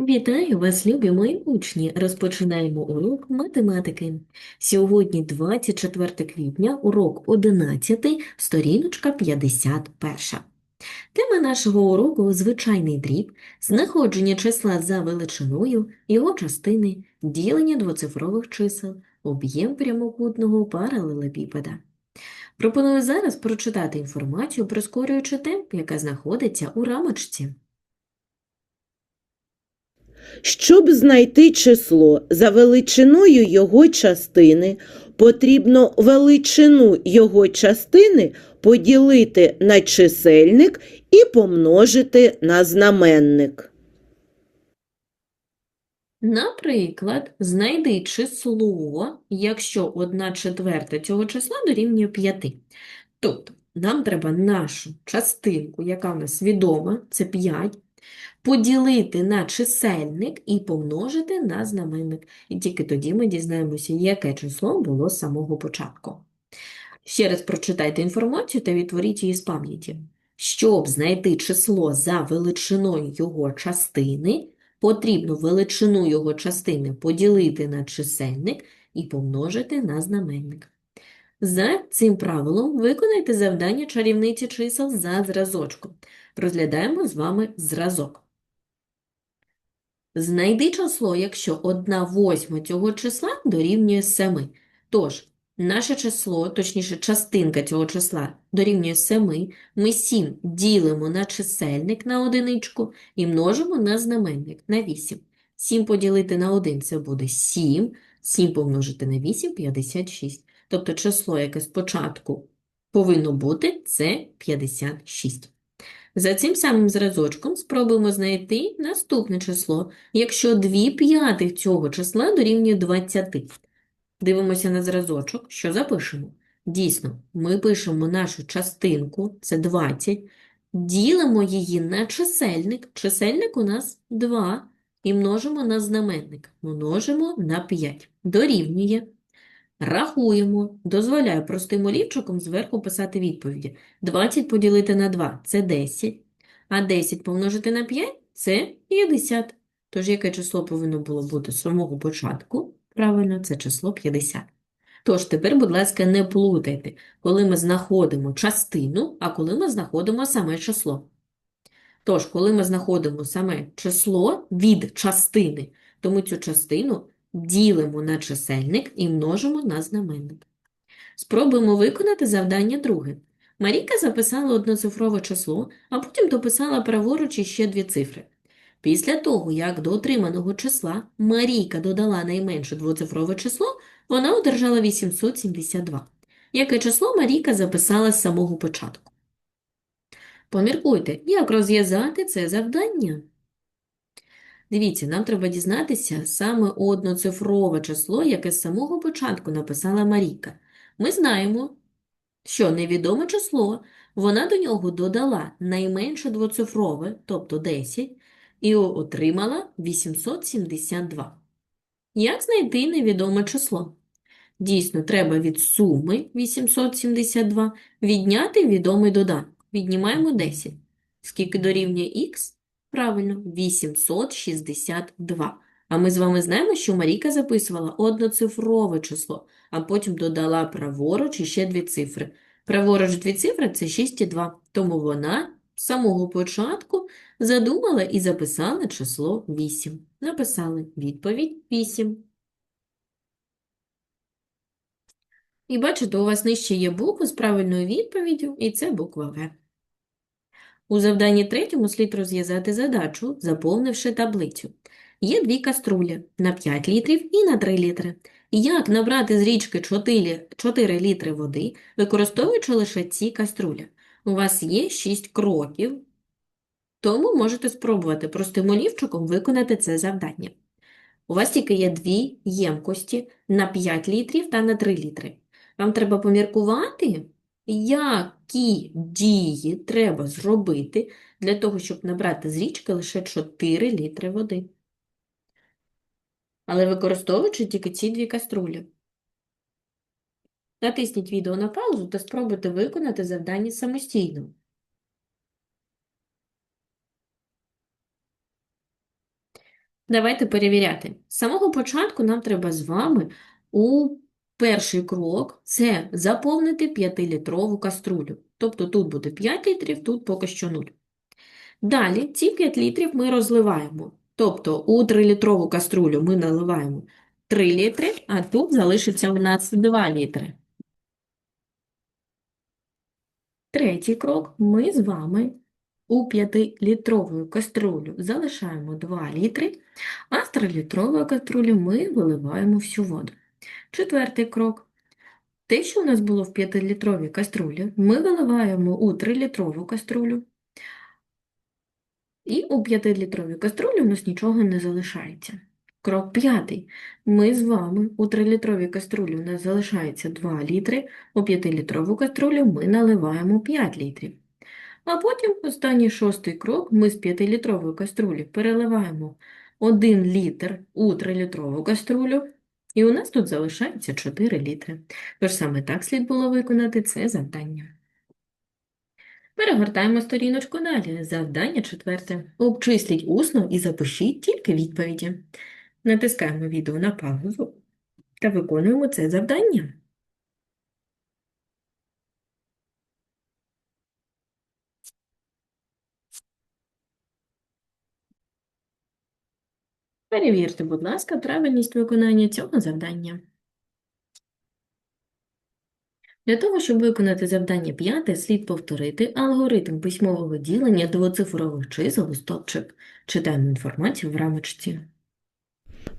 Вітаю вас, любі мої учні! Розпочинаємо урок математики. Сьогодні 24 квітня, урок 11, сторіночка 51. Тема нашого уроку – звичайний дріб, знаходження числа за величиною, його частини, ділення двоцифрових чисел, об'єм прямокутного паралелепіпеда. Пропоную зараз прочитати інформацію, прискорюючи темп, яка знаходиться у рамочці. Щоб знайти число за величиною його частини, потрібно величину його частини поділити на чисельник і помножити на знаменник. Наприклад, знайди число, якщо 1 четверта цього числа дорівнює 5. Тобто, нам треба нашу частинку, яка в нас відома, це 5, поділити на чисельник і помножити на знаменник. І тільки тоді ми дізнаємося, яке число було з самого початку. Ще раз прочитайте інформацію та відтворіть її з пам'яті. Щоб знайти число за величиною його частини, потрібно величину його частини поділити на чисельник і помножити на знаменник. За цим правилом виконайте завдання чарівниці чисел за зразочком. Розглядаємо з вами зразок. Знайди число, якщо 1 восьма цього числа дорівнює 7. Тож, наше число, точніше частинка цього числа дорівнює 7, ми 7 ділимо на чисельник на одиничку і множимо на знаменник на 8. 7 поділити на 1 – це буде 7, 7 помножити на 8 – 56. Тобто число, яке спочатку повинно бути, це 56. За цим самим зразочком спробуємо знайти наступне число, якщо 2 п'ятих цього числа дорівнює 20. Дивимося на зразочок, що запишемо. Дійсно, ми пишемо нашу частинку, це 20, ділимо її на чисельник, чисельник у нас 2, і множимо на знаменник, множимо на 5, дорівнює. Рахуємо, дозволяю простим олівчиком зверху писати відповіді. 20 поділити на 2 – це 10, а 10 помножити на 5 – це 50. Тож яке число повинно було бути з самого початку? Правильно, це число 50. Тож тепер, будь ласка, не плутайте, коли ми знаходимо частину, а коли ми знаходимо саме число. Тож, коли ми знаходимо саме число від частини, то ми цю частину ділимо на чисельник і множимо на знаменник. Спробуємо виконати завдання друге. Марійка записала одноцифрове число, а потім дописала праворуч іще дві цифри. Після того, як до отриманого числа Марійка додала найменше двоцифрове число, вона одержала 872. Яке число Марійка записала з самого початку? Поміркуйте, як розв'язати це завдання. Дивіться, нам треба дізнатися саме одноцифрове число, яке з самого початку написала Марійка. Ми знаємо, що невідоме число, вона до нього додала найменше двоцифрове, тобто 10, і отримала 872. Як знайти невідоме число? Дійсно, треба від суми 872 відняти відомий доданок. Віднімаємо 10. Скільки дорівнює х? Правильно, 862. А ми з вами знаємо, що Марійка записувала одноцифрове число, а потім додала праворуч іще дві цифри. Праворуч дві цифри – це 6 і 2. Тому вона з самого початку задумала і записала число 8. Написали відповідь 8. І бачите, у вас нижче є буква з правильною відповіддю, і це буква В. У завданні третьому слід розв'язати задачу, заповнивши таблицю. Є дві каструлі на 5 літрів і на 3 літри. Як набрати з річки 4, 4 літри води, використовуючи лише ці каструлі? У вас є 6 кроків, тому можете спробувати простим олівчиком виконати це завдання. У вас тільки є дві ємкості на 5 літрів та на 3 літри. Вам треба поміркувати, які дії треба зробити для того, щоб набрати з річки лише 4 літри води. Але використовуючи тільки ці дві каструлі. Натисніть відео на паузу та спробуйте виконати завдання самостійно. Давайте перевіряти. З самого початку нам треба з вами у перший крок – це заповнити 5-літрову каструлю. Тобто тут буде 5 літрів, тут поки що 0. Далі ці 5 літрів ми розливаємо. Тобто у 3-літрову каструлю ми наливаємо 3 літри, а тут залишиться у нас 2 літри. Третій крок. Ми з вами у 5-літрову каструлю залишаємо 2 літри, а з 3-літрової каструлі ми виливаємо всю воду. Четвертий крок. Те, що у нас було в 5-літровій каструлі, ми виливаємо у 3-літрову каструлю. І у 5-літровій каструлі у нас нічого не залишається. Крок п'ятий. Ми з вами у 3-літровій каструлі у нас залишається 2 літри, у 5-літрову каструлю ми наливаємо 5 літрів. А потім останній шостий крок. Ми з 5-літрової каструлі переливаємо 1 літр у 3-літрову каструлю, і у нас тут залишається 4 літри. Тож саме так слід було виконати це завдання. Перегортаємо сторіночку далі. Завдання четверте. Обчисліть усно і запишіть тільки відповіді. Натискаємо відео на паузу та виконуємо це завдання. Перевірте, будь ласка, правильність виконання цього завдання. Для того, щоб виконати завдання п'яте, слід повторити алгоритм письмового ділення двоцифрових чисел у стовпчик. Читаємо інформацію в рамочці.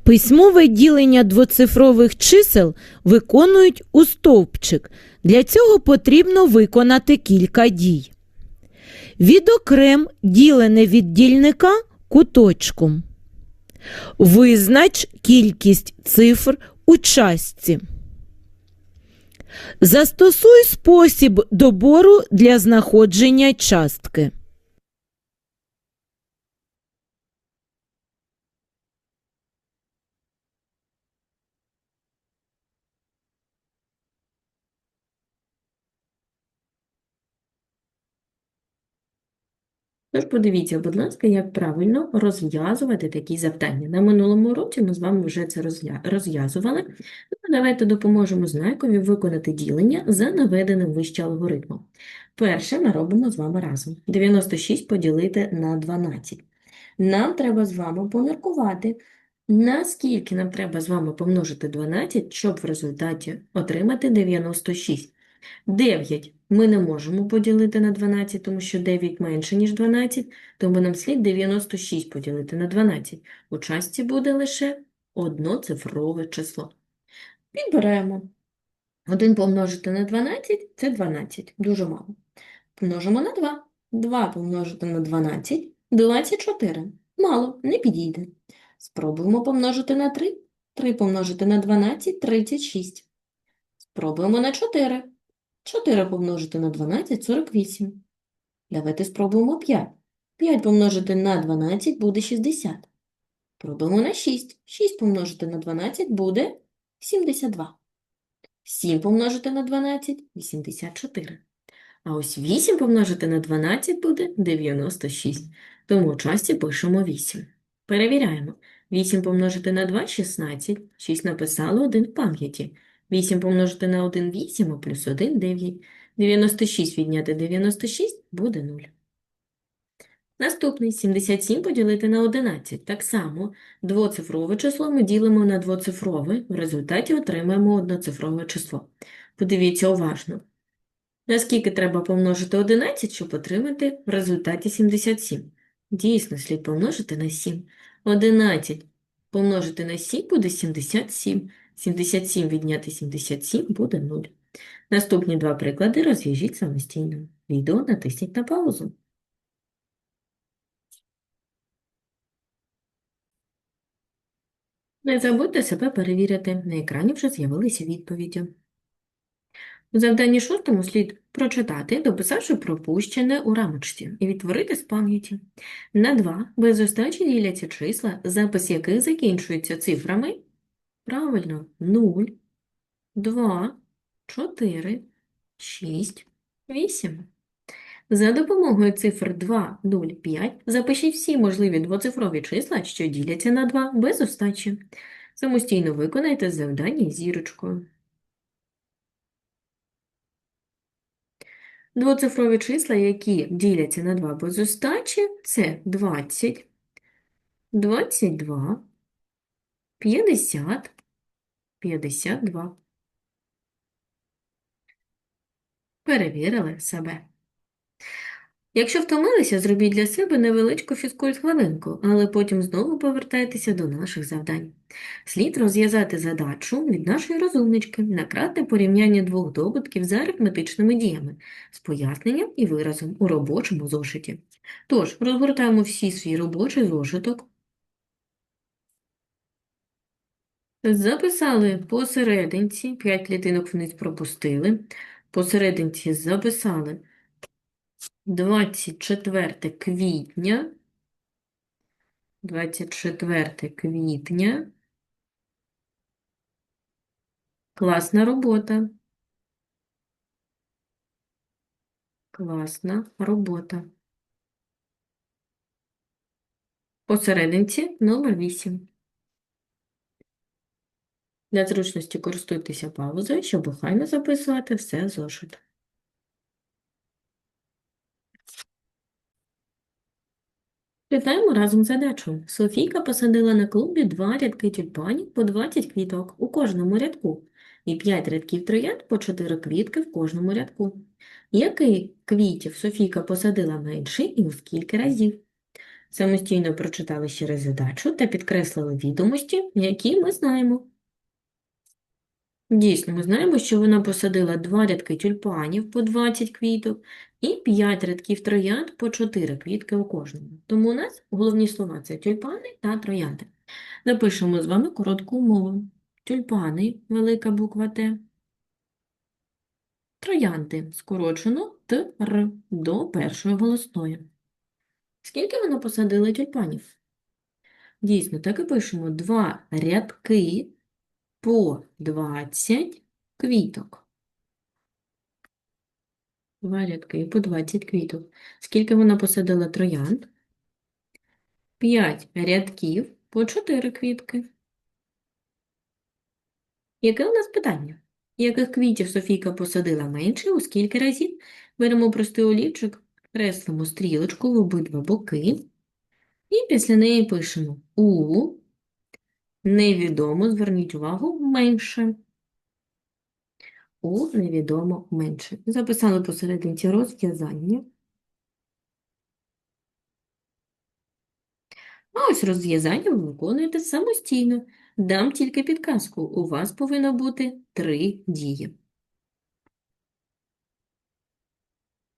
Письмове ділення двоцифрових чисел виконують у стовпчик. Для цього потрібно виконати кілька дій. Відокрем ділене від дільника куточком. Визнач кількість цифр у частці. Застосуй спосіб добору для знаходження частки. Тож подивіться, будь ласка, як правильно розв'язувати такі завдання. На минулому уроці ми з вами вже це розв'язували. Ну, Давайте допоможемо знакові виконати ділення за наведеним вище алгоритмом. Перше ми робимо з вами разом. 96 поділити на 12. Нам треба з вами поміркувати, наскільки нам треба з вами помножити 12, щоб в результаті отримати 96. 9 ми не можемо поділити на 12, тому що 9 менше, ніж 12, тому нам слід 96 поділити на 12. У частці буде лише одноцифрове число. Підберемо. 1 помножити на 12 – це 12, дуже мало. Помножимо на 2. 2 помножити на 12 – 24. Мало, не підійде. Спробуємо помножити на 3. 3 помножити на 12 – 36. Спробуємо на 4. 4 помножити на 12 – 48. Давайте спробуємо 5. 5 помножити на 12 буде 60. Пробуємо на 6. 6 помножити на 12 буде 72. 7 помножити на 12 – 84. А ось 8 помножити на 12 буде 96. Тому у часті пишемо 8. Перевіряємо. 8 помножити на 2 – 16. 6 написали 1 в пам'яті. 8 помножити на 1 – 8, а плюс 1 – 9. 96 відняти 96 буде 0. Наступний 77 поділити на 11. Так само двоцифрове число ми ділимо на двоцифрове, в результаті отримаємо одноцифрове число. Подивіться уважно. Наскільки треба помножити 11, щоб отримати в результаті 77? Дійсно, слід помножити на 7. 11 помножити на 7 буде 77. 77 відняти 77 буде 0. Наступні два приклади розв'яжіть самостійно. Відео натисніть на паузу. Не забудьте себе перевірити. На екрані вже з'явилися відповіді. У завданні шостому слід прочитати, дописавши пропущене у рамочці, і відтворити з пам'яті. На 2 без остачі діляться числа, запис яких закінчується цифрами. Правильно, 0, 2, 4, 6, 8. За допомогою цифр 2, 0, 5 запишіть всі можливі двоцифрові числа, що діляться на 2 без остачі. Самостійно виконайте завдання зірочкою. Двоцифрові числа, які діляться на 2 без остачі, це 20, 22, 50, 52. Перевірили себе. Якщо втомилися, зробіть для себе невеличку фізкульт-хвилинку, але потім знову повертайтеся до наших завдань. Слід розв'язати задачу від нашої розумнички на кратне порівняння двох добутків за арифметичними діями з поясненням і виразом у робочому зошиті. Тож, розгортаємо всі свій робочий зошиток. Записали посерединці, 5 клітинок вниз пропустили. Посерединці записали 24 квітня. 24 квітня. Класна робота. Класна робота. Посерединці номер 8. Для зручності користуйтеся паузою, щоб охайно записувати все зошит. Читаємо разом задачу. Софійка посадила на клумбі два рядки тюльпанів по 20 квіток у кожному рядку і 5 рядків троянд по 4 квітки в кожному рядку. Який квітів Софійка посадила менше і у скільки разів? Самостійно прочитали ще раз задачу та підкреслили відомості, які ми знаємо. Дійсно, ми знаємо, що вона посадила два рядки тюльпанів по 20 квіток і 5 рядків троянд по 4 квітки у кожному. Тому у нас головні слова – це тюльпани та троянди. Напишемо з вами коротку умову. Тюльпани, велика буква Т. Троянди, скорочено ТР до першої голосної. Скільки вона посадила тюльпанів? Дійсно, так і пишемо. Два рядки по 20 квіток. Два рядки по 20 квіток. Скільки вона посадила троянд? 5 рядків по 4 квітки. Яке у нас питання? Яких квітів Софійка посадила менше, у скільки разів? Беремо простий олівчик, креслимо стрілочку в обидва боки і після неї пишемо у Невідомо, зверніть увагу, менше. У невідомо менше. Записали посерединці розв'язання. А ось розв'язання ви виконуєте самостійно. Дам тільки підказку. У вас повинно бути три дії.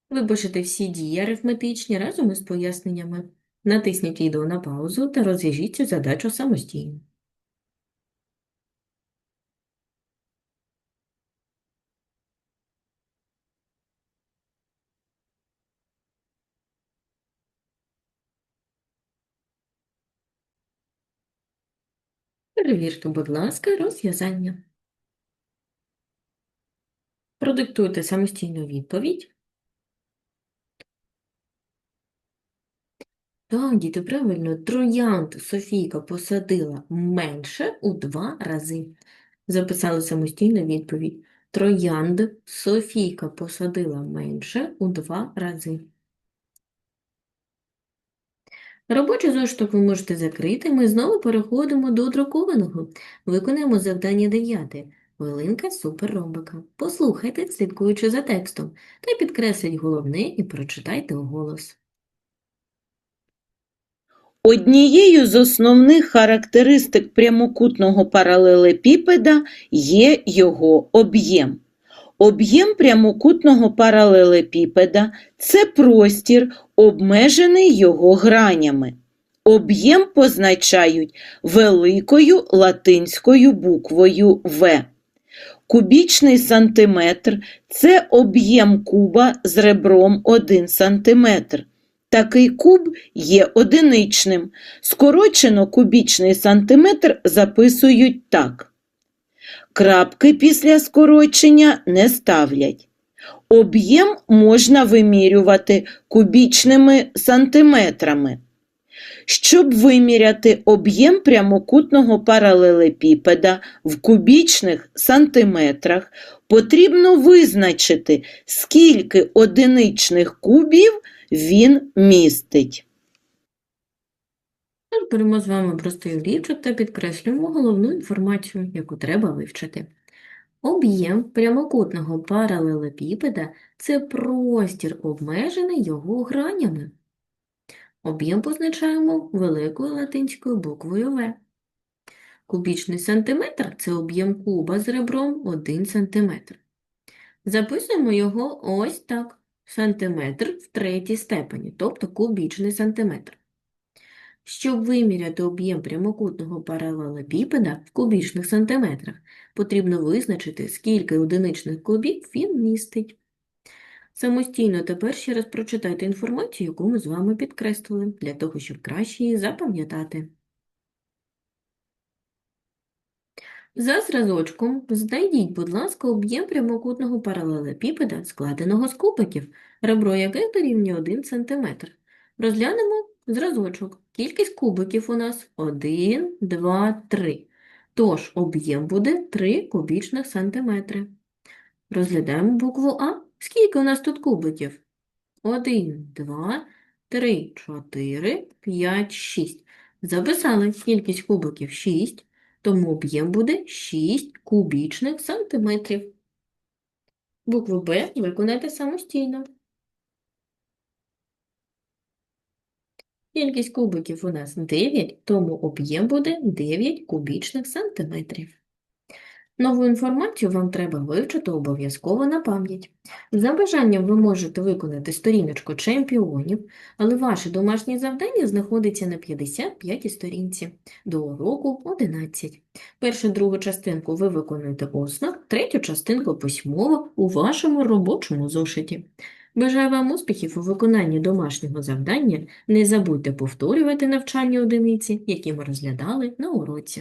Ви пишете всі дії арифметичні разом із поясненнями. Натисніть відео на паузу та розв'яжіть цю задачу самостійно. Перевірте, будь ласка, розв'язання. Продиктуйте самостійну відповідь. Так, діти, правильно, троянд Софійка посадила менше у два рази. Записали самостійну відповідь. Троянд Софійка посадила менше у два рази. Робочий зошиток ви можете закрити. Ми знову переходимо до друкованого. Виконаємо завдання 9. Хвилинка суперробика. Послухайте, слідкуючи за текстом, та підкресліть головне і прочитайте уголос. Однією з основних характеристик прямокутного паралелепіпеда є його об'єм. Об'єм прямокутного паралелепіпеда – це простір, обмежений його гранями. Об'єм позначають великою латинською буквою В. Кубічний сантиметр – це об'єм куба з ребром 1 сантиметр. Такий куб є одиничним. Скорочено кубічний сантиметр записують так. Крапки після скорочення не ставлять. Об'єм можна вимірювати кубічними сантиметрами. Щоб виміряти об'єм прямокутного паралелепіпеда в кубічних сантиметрах, потрібно визначити, скільки одиничних кубів він містить. Беремо з вами простий олівчик та підкреслюємо головну інформацію, яку треба вивчити. Об'єм прямокутного паралелепіпеда – це простір, обмежений його гранями. Об'єм позначаємо великою латинською буквою В. Кубічний сантиметр – це об'єм куба з ребром 1 см. Записуємо його ось так. Сантиметр в третій степені, тобто кубічний сантиметр. Щоб виміряти об'єм прямокутного паралелепіпеда в кубічних сантиметрах, потрібно визначити, скільки одиничних кубів він містить. Самостійно тепер ще раз прочитайте інформацію, яку ми з вами підкреслили, для того, щоб краще її запам'ятати. За зразочком знайдіть, будь ласка, об'єм прямокутного паралелепіпеда, складеного з кубиків, ребро яких дорівнює 1 см. Розглянемо зразочок. Кількість кубиків у нас 1, 2, 3. Тож об'єм буде 3 кубічних сантиметри. Розглядаємо букву А. Скільки у нас тут кубиків? 1, 2, 3, 4, 5, 6. Записали кількість кубиків 6, тому об'єм буде 6 кубічних сантиметрів. Букву Б виконайте самостійно. Кількість кубиків у нас 9, тому об'єм буде 9 кубічних сантиметрів. Нову інформацію вам треба вивчити обов'язково на пам'ять. За бажанням ви можете виконати сторіночку чемпіонів, але ваше домашнє завдання знаходиться на 55 сторінці, до уроку 11. Першу другу частинку ви виконуєте усно, третю частинку письмово у вашому робочому зошиті. Бажаю вам успіхів у виконанні домашнього завдання. Не забудьте повторювати навчальні одиниці, які ми розглядали на уроці.